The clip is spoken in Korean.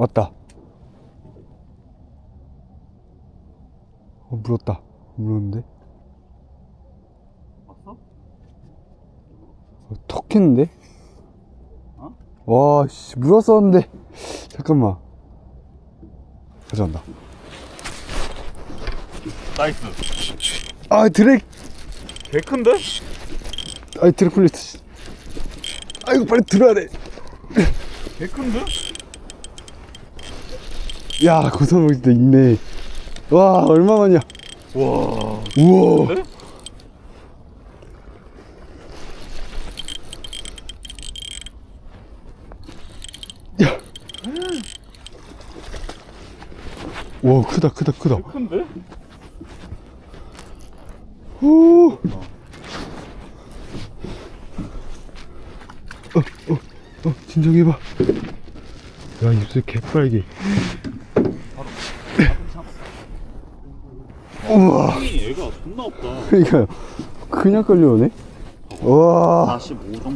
왔다. 어, 물었다. 물었는데? 봤어? 어, 턱 했는데? 어? 와, 씨, 물었었는데. 잠깐만. 가져간다. 나이스. 아, 드랙! 개 큰데? 아이, 드랙. 씨. 아이고, 빨리 들어야 돼. 개 큰데? 야, 고사먹을 있네. 와, 얼마만이야. 와. 우와. 근데? 와, 크다, 크다, 크다. 개 큰데? 오. 어, 어, 어, 진정해봐. 야, 입술 개빨개. 우와. 얘가 존나 없다. 그러니까요. 그냥 끌려오네. 와. 45 정도.